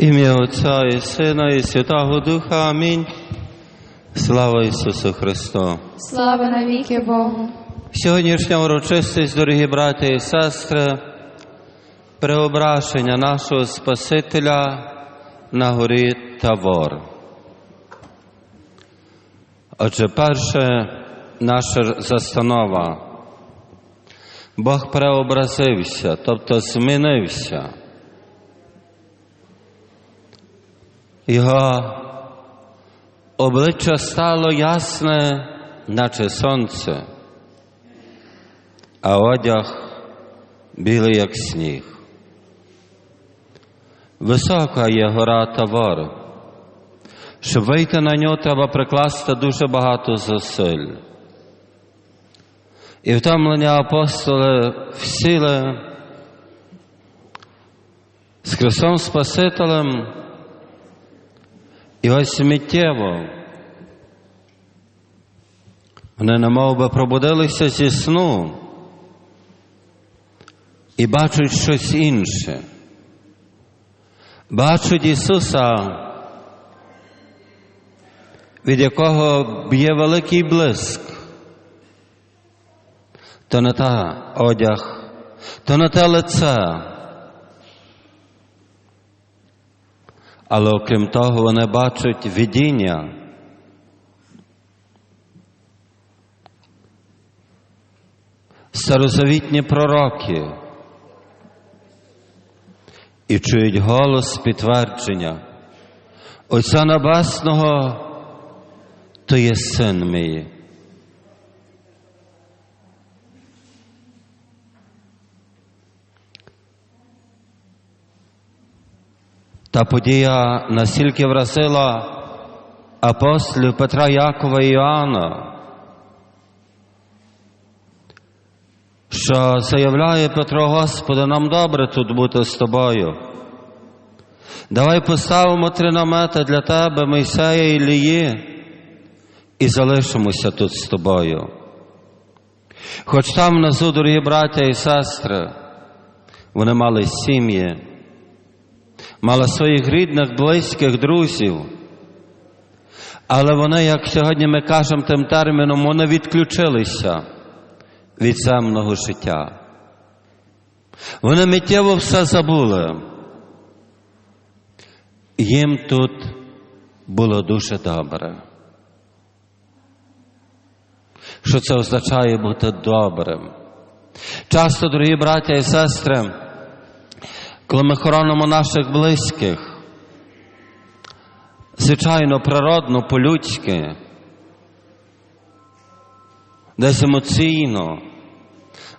Ім'я Отця і Сина, і Святого Духа. Амінь. Слава Ісусу Христу! Слава навіки Богу. Сьогоднішня урочистість, дорогі браті і сестри, преображення нашого Спасителя на горі Тавор. Отже, перше наша застанова. Бог преобразився, тобто змінився. Його обличчя стало ясне, наче сонце, а одяг білий, як сніг. Висока є гора Тавор. Щоб вийти на нього, треба прикласти дуже багато зусиль. І втомлені апостоли всіли з Христом Спасителем, і ось миттєво вони немов би пробудилися зі сну і бачать щось інше. Бачать Ісуса, від якого б'є великий блиск. То не та одяг, то не те лице. Але окрім того, вони бачать видіння. Старозавітні пророки і чують голос підтвердження. Отця Небесного то є син мій. Та подія настільки вразила апостолів Петра Якова і Іоанна, що заявляє Петро, Господи, нам добре тут бути з тобою. Давай поставимо три намети для тебе, Мойсея і Ілії, і залишимося тут з тобою. Хоч там внизу, дорогі браття і сестри, вони мали сім'ї, мали своїх рідних, близьких, друзів. Але вони, як сьогодні ми кажемо тим терміном, вони відключилися від земного життя. Вони миттєво все забули. Їм тут було дуже добре. Що це означає бути добрим? Часто, дорогі браття і сестри, коли ми хоронимо наших близьких, звичайно, природно, по-людськи, десь емоційно,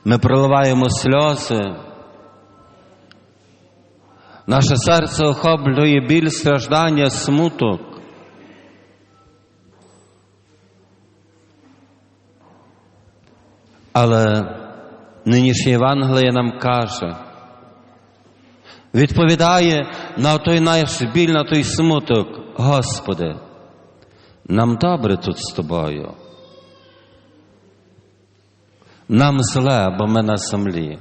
ми проливаємо сльози, наше серце охоплює біль, страждання, смуток. Але нинішнє Євангеліє нам каже, відповідає на той наш біль, на той смуток, Господи, нам добре тут з тобою. Нам зле, бо ми на землі.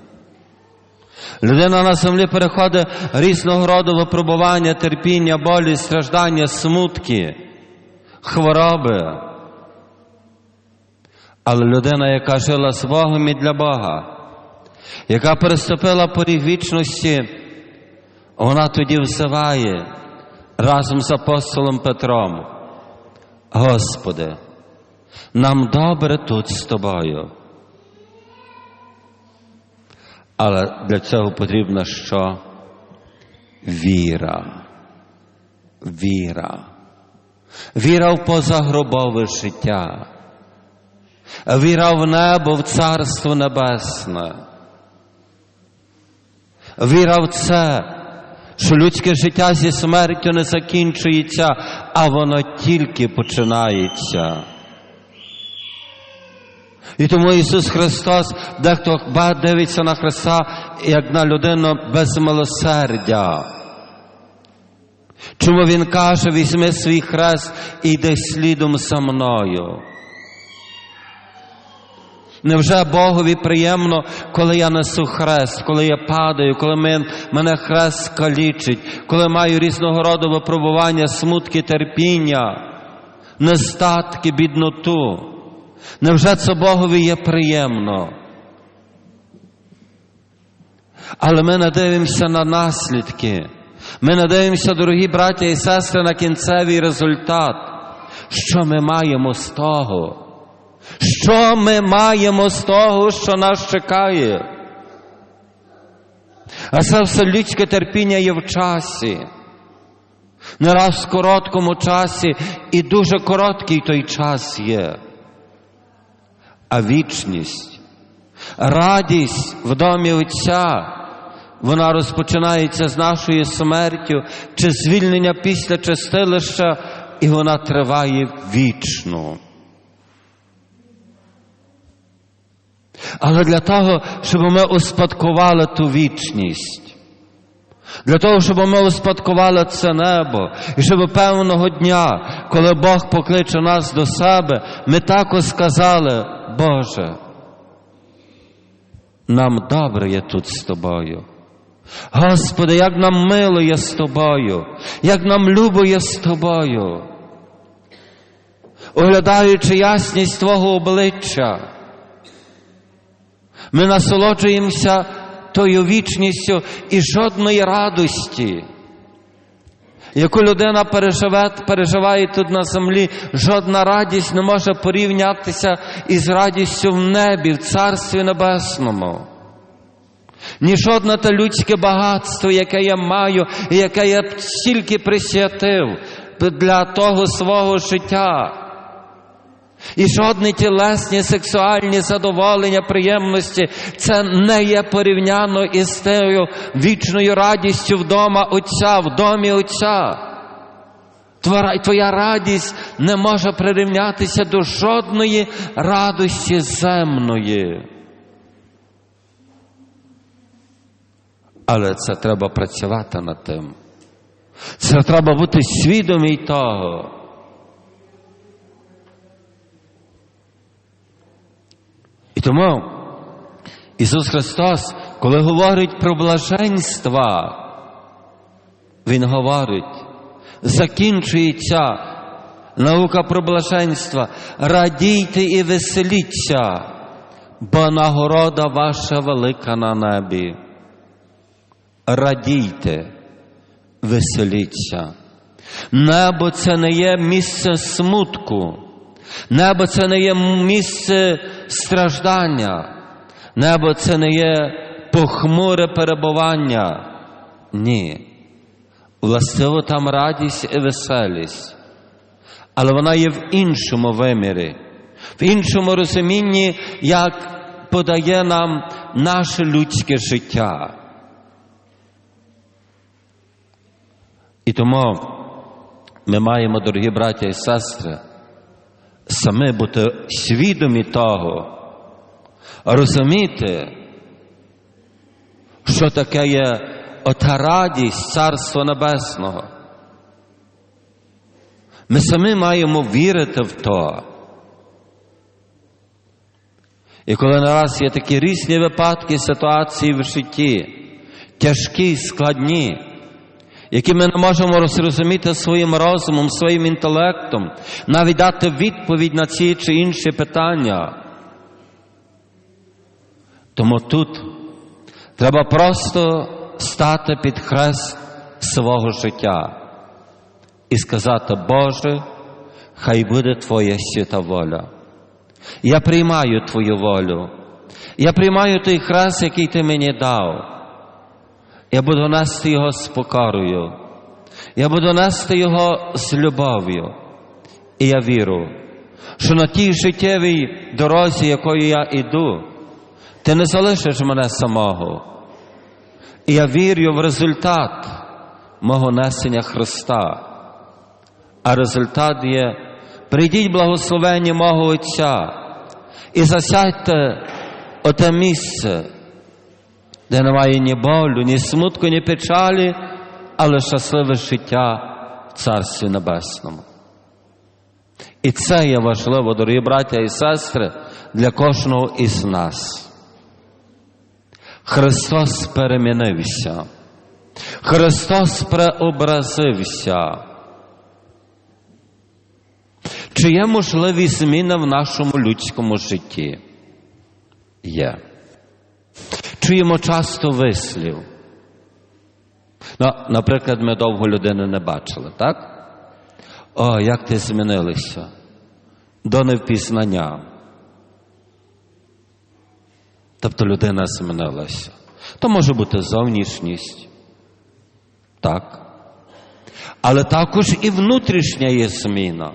Людина на землі переходить різного роду випробування, терпіння, болі, страждання, смутки, хвороби. Але людина, яка жила з Богом і для Бога, яка переступила поріг вічності, вона тоді взиває разом з апостолом Петром. Господи, нам добре тут з тобою. Але для цього потрібна що? Віра. Віра. Віра в позагробове життя. Віра в небо, в Царство Небесне. Віра в це, що людське життя зі смертю не закінчується, а воно тільки починається. І тому Ісус Христос, дехто дивиться на Христа як на людину без милосердя. Чому Він каже, візьми свій хрест і йди слідом за мною. Невже Богові приємно, коли я несу хрест, коли я падаю, коли мене хрест калічить, коли маю різного роду випробування, смутки, терпіння, нестатки, бідноту? Невже це Богові є приємно? Але ми надивимося на наслідки. Ми надивимося, дорогі браття і сестри, на кінцевий результат. Що ми маємо з того? Що ми маємо з того, що нас чекає? А це все людське терпіння є в часі. Не раз в короткому часі і дуже короткий той час є. А вічність, радість в домі Отця, вона розпочинається з нашою смертю чи звільнення після чистилища, і вона триває вічно. Але для того, щоб ми успадкували ту вічність, для того, щоб ми успадкували це небо, і щоб певного дня, коли Бог покличе нас до себе, ми також сказали, Боже, нам добре є тут з тобою. Господи, як нам мило є з тобою, як нам любо є з тобою. Оглядаючи ясність Твого обличчя, ми насолоджуємося тою вічністю і жодної радості, яку людина переживе, переживає тут на землі, жодна радість не може порівнятися із радістю в небі, в Царстві Небесному. Ні жодне те людське багатство, яке я маю, і яке я б стільки присвятив для того свого життя. І жодні тілесні сексуальні задоволення, приємності, це не є порівняно із тією вічною радістю вдома Отця, в домі Отця. Твоя радість не може прирівнятися до жодної радості земної. Але це треба працювати над тим. Це треба бути свідомий того. Тому Ісус Христос, коли говорить про блаженства, Він говорить, закінчується наука про блаженства, радійте і веселіться, бо нагорода ваша велика на небі. Радійте, веселіться. Небо це не є місце смутку. Небо це не є місце страждання. Небо це не є похмуре перебування. Ні. Властиво там радість і веселість. Але вона є в іншому вимірі, в іншому розумінні, як подає нам наше людське життя. І тому ми маємо, дорогі браття і сестри, саме бути свідомі того, розуміти, що таке є ота радість Царства Небесного. Ми самі маємо вірити в то. І коли нараз є такі різні випадки, ситуації в житті, тяжкі, складні, які ми не можемо розрозуміти своїм розумом, своїм інтелектом, навіть дати відповідь на ці чи інші питання. Тому тут треба просто стати під хрест свого життя і сказати, Боже, хай буде Твоя свята воля. Я приймаю Твою волю. Я приймаю той хрест, який Ти мені дав. Я буду нести його з покорою. Я буду нести його з любов'ю. І я вірю, що на тій життєвій дорозі, якою я іду, ти не залишиш мене самого. І я вірю в результат мого несення Христа. А результат є: прийдіть благословення мого Отця і засядьте оте місце, де немає ні болю, ні смутку, ні печалі, але щасливе життя в Царстві Небесному. І це є важливо, дорогі браття і сестри, для кожного із нас. Христос перемінився. Христос преобразився. Чи є можливі зміни в нашому людському житті? Є. Чуємо часто вислів. Ну, наприклад, ми довго людини не бачили, так? О, як ти змінилися до невпізнання. Тобто людина змінилася. То може бути зовнішність. Так. Але також і внутрішня є зміна.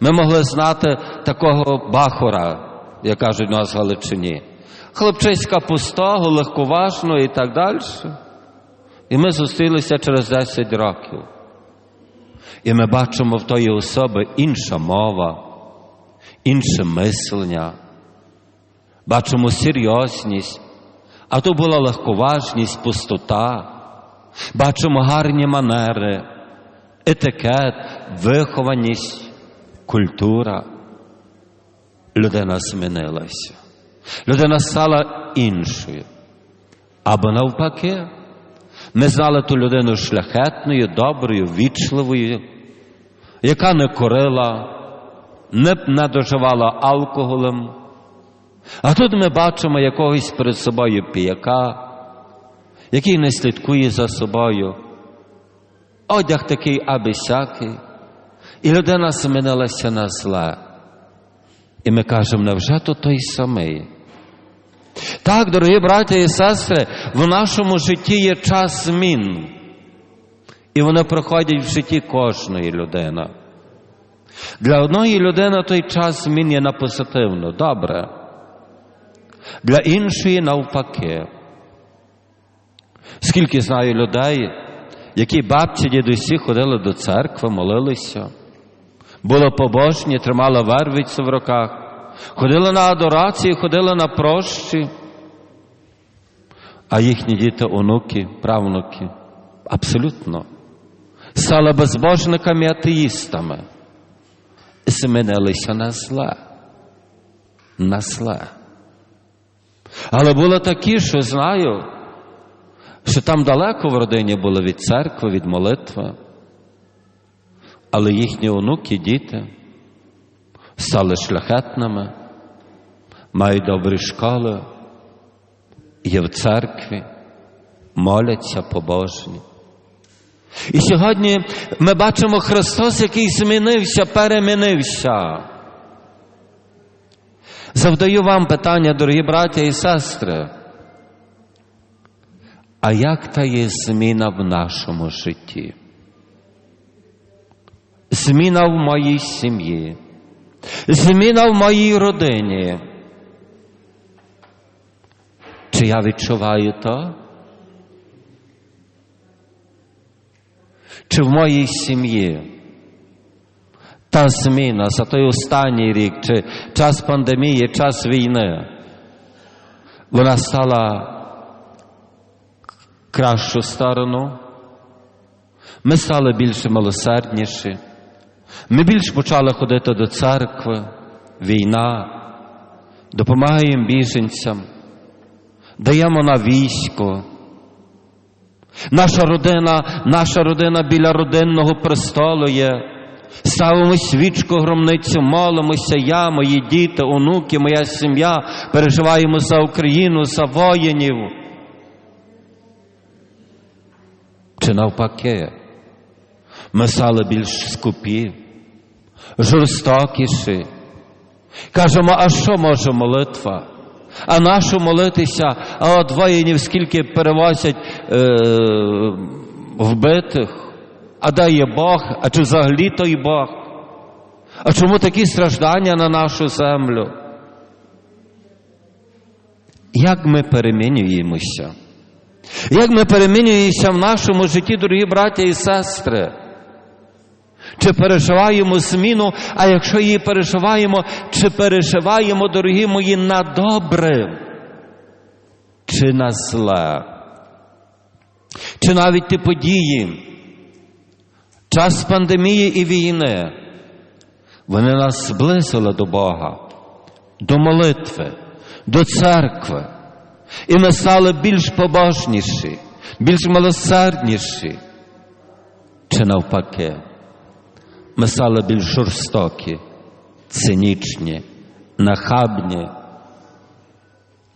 Ми могли знати такого бахора, як кажуть у нас в Галичині. Хлопчиська пустого, легковажного і так далі. І ми зустрілися через 10 років. І ми бачимо в тої особи інша мова, інше мислення, бачимо серйозність, а то була легковажність, пустота, бачимо гарні манери, етикет, вихованість, культура. Людина змінилася. Людина стала іншою. Або навпаки, ми знали ту людину шляхетною, доброю, вічливою, яка не корила, не надоживала алкоголем. А тут ми бачимо якогось перед собою піяка, який не слідкує за собою, одяг такий аби сякий, і людина змінилася на зле. І ми кажемо, невже то той самий? Так, дорогі браті і сестри, в нашому житті є час змін. І вони проходять в житті кожної людини. Для одної людини той час змін є на позитивно, добре. Для іншої навпаки. Скільки знаю людей, які бабці, дідусі ходили до церкви, молилися, були побожні, тримали вервицю в руках, ходили на адорації, ходили на прощі, а їхні діти, онуки, правнуки абсолютно стали безбожниками атеїстами, змінилися на зле. На зле. Але були такі, що знаю, що там далеко в родині були від церкви, від молитви, але їхні онуки, діти стали шляхетними, мають добрі школи, є в церкві, моляться побожні. І сьогодні ми бачимо Христос, який змінився, перемінився. Завдаю вам питання, дорогі браття і сестри. А як та є зміна в нашому житті? Зміна в моїй сім'ї, зміна в моїй родині. Чи я відчуваю то? Чи в моїй сім'ї та зміна за той останній рік, чи час пандемії, час війни, вона стала кращу сторону? Ми стали більш милосердніші, ми більш почали ходити до церкви, війна, допомагаємо біженцям, даємо на військо. Наша родина, наша родина біля родинного престолу є. Ставимо свічку громницю, молимося, я, мої діти, онуки, моя сім'я, переживаємо за Україну, за воїнів. Чи навпаки, ми стали більш скупі, жорстокіші. Кажемо, а що може молитва? А нашу молитися, а от воїнів скільки перевозять е, вбитих, а дає Бог, а чи взагалі той Бог? А чому такі страждання на нашу землю? Як ми перемінюємося? Як ми перемінюємося в нашому житті, дорогі браття і сестри? Чи переживаємо зміну, а якщо її переживаємо, чи переживаємо, дорогі мої, на добре, чи на зле? Чи навіть ті події, час пандемії і війни Вони нас зблизили до Бога, до молитви, до церкви. І ми стали більш побожніші, більш милосердніші. Чи навпаки, ми стали більш жорстокі, цинічні, нахабні,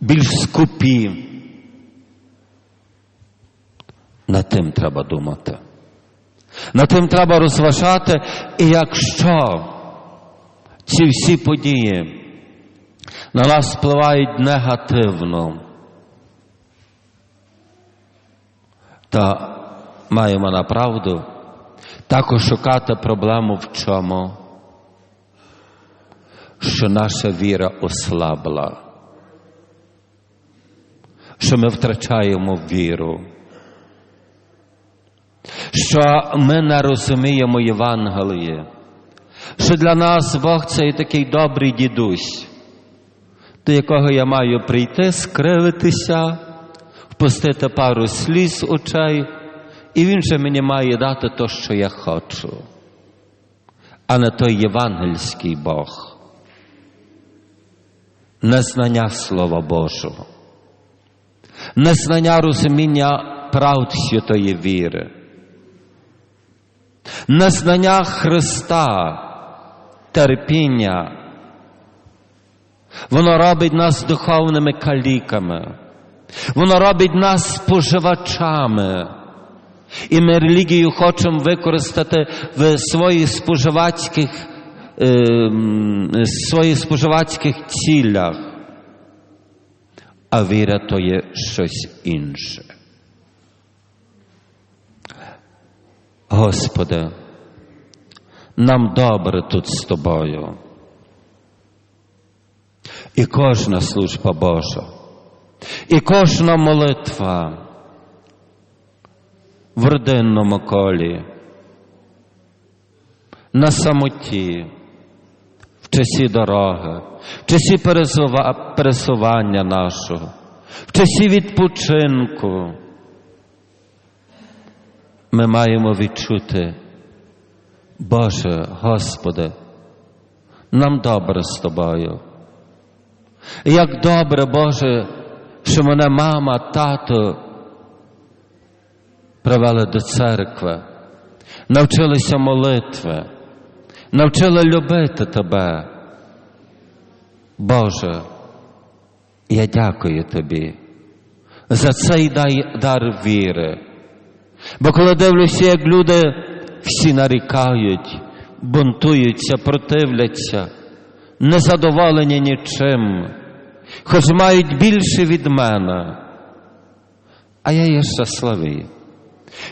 більш скупі. Над тим треба думати. Над тим треба розважати, і якщо ці всі події на нас впливають негативно, то маємо направду також шукати проблему в чому, що наша віра ослабла, що ми втрачаємо віру. Що ми не розуміємо Євангеліє, що для нас Бог це і такий добрий дідусь, до якого я маю прийти, скривитися, впустити пару сліз очей, і він же мені має дати те, що я хочу, а не той євангельський Бог, незнання Слова Божого, незнання розуміння правд святої віри. Незнання Христа, терпіння. Воно робить нас духовними каліками, воно робить нас споживачами. І ми релігію хочемо використати в своїх споживацьких, е, своїх споживацьких цілях, а віра то є щось інше. Господи, нам добре тут з Тобою. І кожна служба Божа, і кожна молитва в родинному колі, на самоті, в часі дороги, в часі пересування нашого, в часі відпочинку ми маємо відчути, Боже, Господи, нам добре з Тобою. Як добре, Боже, що мене мама, тато привели до церкви, навчилися молитви, навчили любити Тебе. Боже, я дякую Тобі за цей дар віри. Бо коли дивлюся, як люди всі нарікають, бунтуються, противляться, незадоволені нічим, хоч мають більше від мене, а я є щасливий.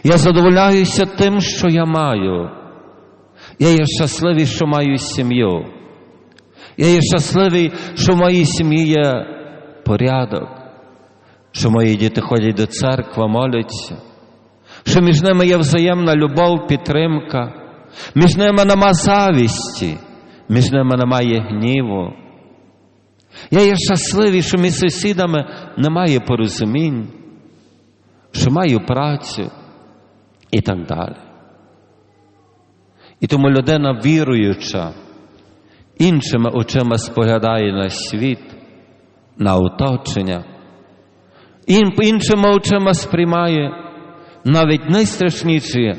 Я задоволяюся тим, що я маю. Я є щасливий, що маю сім'ю. Я є щасливий, що в моїй сім'ї є порядок, що мої діти ходять до церкви, моляться що між ними є взаємна любов, підтримка, між ними нема завісті, між ними немає гніву. Я є щасливий, що між сусідами немає порозумінь, що маю працю і так далі. І тому людина віруюча, іншими очима споглядає на світ, на оточення, іншими очима сприймає навіть найстрашніші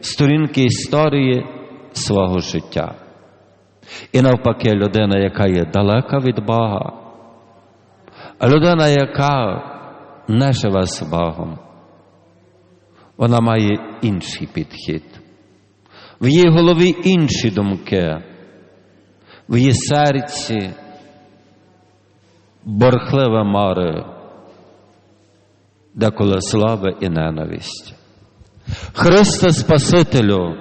сторінки історії свого життя. І навпаки, людина, яка є далека від Бога, а людина, яка не живе з Богом, вона має інший підхід. В її голові інші думки, в її серці борхливе море деколи слава і ненависть. Христе Спасителю,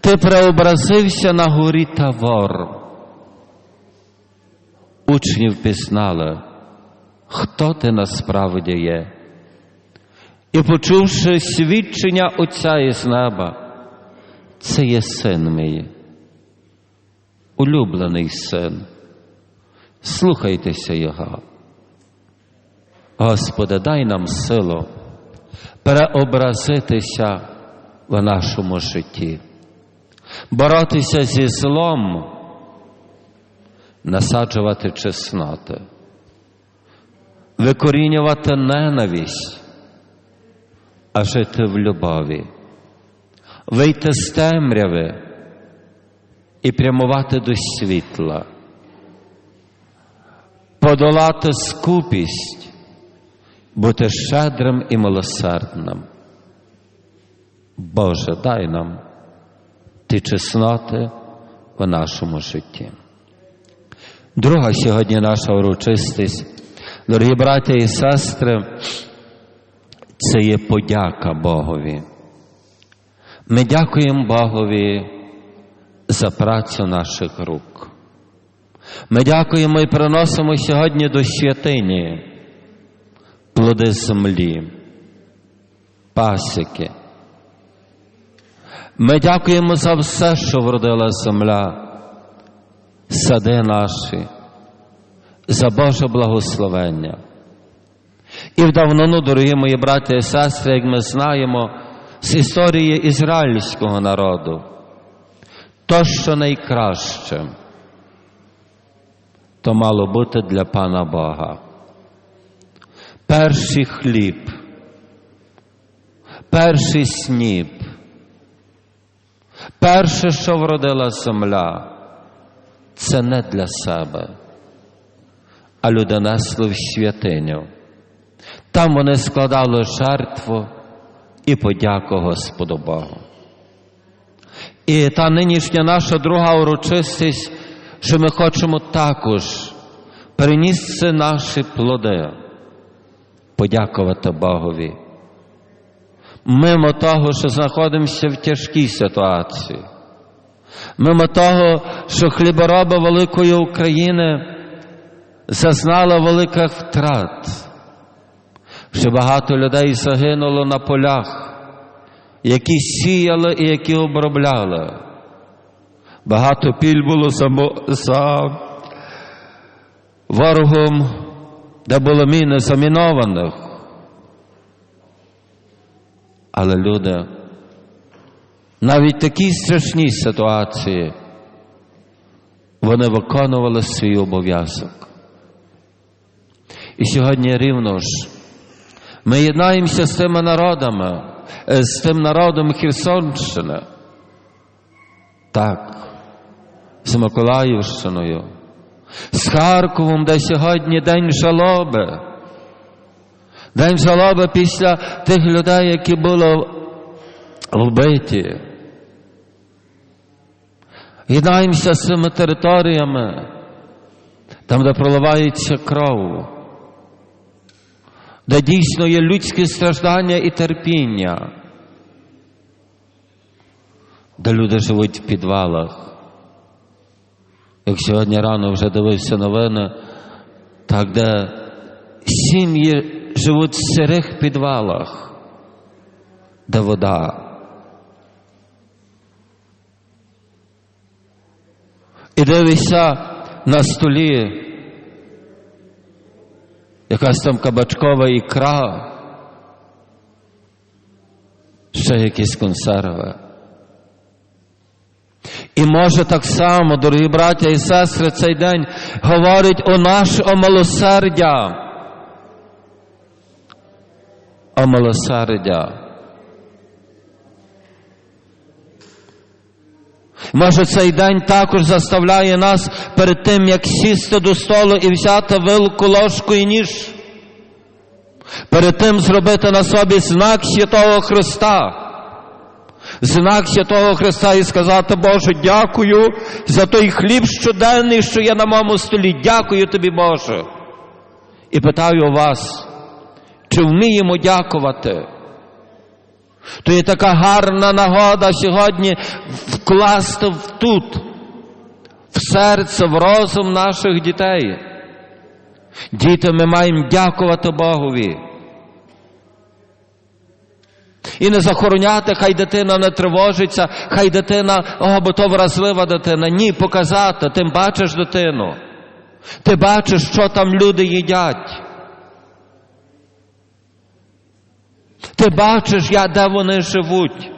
Ти преобразився на горі Тавор. Учнів пізнали, хто ти насправді є. І почувши свідчення Отця із неба, це є син мій, улюблений син. Слухайтеся Його. Господи, дай нам силу преобразитися в нашому житті, боротися зі злом, насаджувати чесноти, викорінювати ненависть, а жити в любові, вийти з темряви і прямувати до світла, подолати скупість, бути щедрим і милосердним. Боже, дай нам ті чесноти в нашому житті. Друга сьогодні наша урочистість, дорогі браття і сестри, це є подяка Богові. Ми дякуємо Богові за працю наших рук. Ми дякуємо і приносимо сьогодні до святині плоди землі, пасіки. Ми дякуємо за все, що вродила земля, сади наші, за Боже благословення. І в давнину, дорогі мої брати і сестри, як ми знаємо, з історії ізраїльського народу, то, що найкраще, то мало бути для Пана Бога. Перший хліб, перший сніп, перше, що вродила земля, це не для себе, а люди несли в святиню. Там вони складали жертву і подяку Господу Богу. І та нинішня наша друга урочистість, що ми хочемо також переністи наші плоди, подякувати Богові. Мимо того, що знаходимося в тяжкій ситуації, мимо того, що хлібороби великої України зазнали великих втрат, що багато людей загинуло на полях, які сіяли і які обробляли. Багато піль було за, за ворогом, де було міни замінованих. Але люди навіть в такій страшній ситуації вони виконували свій обов'язок. І сьогодні рівно ж ми єднаємося з тими народами, з тим народом Херсонщини. Так, з Миколаївщиною, з Харковом, де сьогодні день жалоби. День жалоби після тих людей, які були вбиті. Єднаємося з цими територіями, там, де проливається кров, де дійсно є людське страждання і терпіння, де люди живуть в підвалах. Як сьогодні рано вже дивився новини, так де сім'ї живуть в сирих підвалах, де вода. І дивишся на столі якась там кабачкова ікра, ще якісь консерви. І може так само, дорогі браття і сестри, цей день говорить о наше милосердя. О милосердя. Може, цей день також заставляє нас перед тим, як сісти до столу і взяти вилку, ложку і ніж. Перед тим зробити на собі знак Святого Христа. Знак Святого Христа і сказати, Боже, дякую за той хліб щоденний, що є на моєму столі. Дякую тобі, Боже. І питаю вас, чи вміємо дякувати? То є така гарна нагода сьогодні вкласти тут, в серце, в розум наших дітей. Діти, ми маємо дякувати Богові. І не захороняти, хай дитина не тривожиться, хай дитина, о, бо то вразлива дитина. Ні, показати, ти бачиш дитину. Ти бачиш, що там люди їдять. Ти бачиш, я, де вони живуть.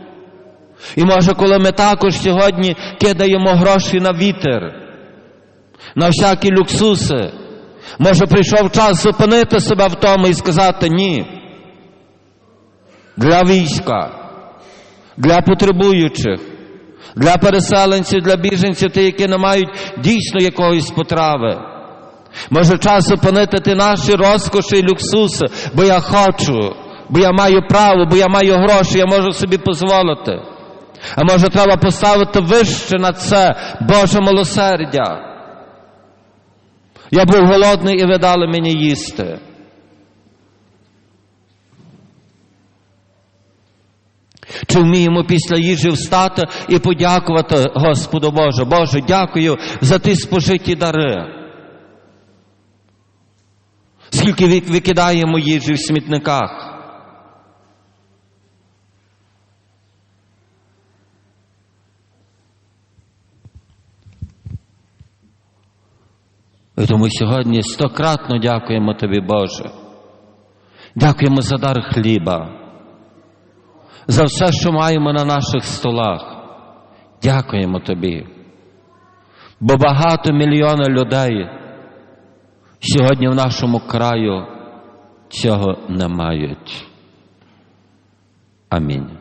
І може, коли ми також сьогодні кидаємо гроші на вітер, на всякі люксуси, може прийшов час зупинити себе в тому і сказати ні. Для війська, для потребуючих, для переселенців, для біженців, ті, які не мають дійсно якоїсь потрави. Може час зупинити ті наші розкоші і люксуси, бо я хочу, бо я маю право, бо я маю гроші, я можу собі дозволити. А може треба поставити вище на це Боже милосердя. Я був голодний і ви дали мені їсти. Чи вміємо після їжі встати і подякувати Господу Боже? Боже, дякую за ті спожиті дари. Скільки викидаємо їжі в смітниках? Тому сьогодні стократно дякуємо Тобі, Боже. Дякуємо за дар хліба, за все, що маємо на наших столах. Дякуємо Тобі. Бо багато мільйона людей сьогодні в нашому краю цього не мають. Амінь.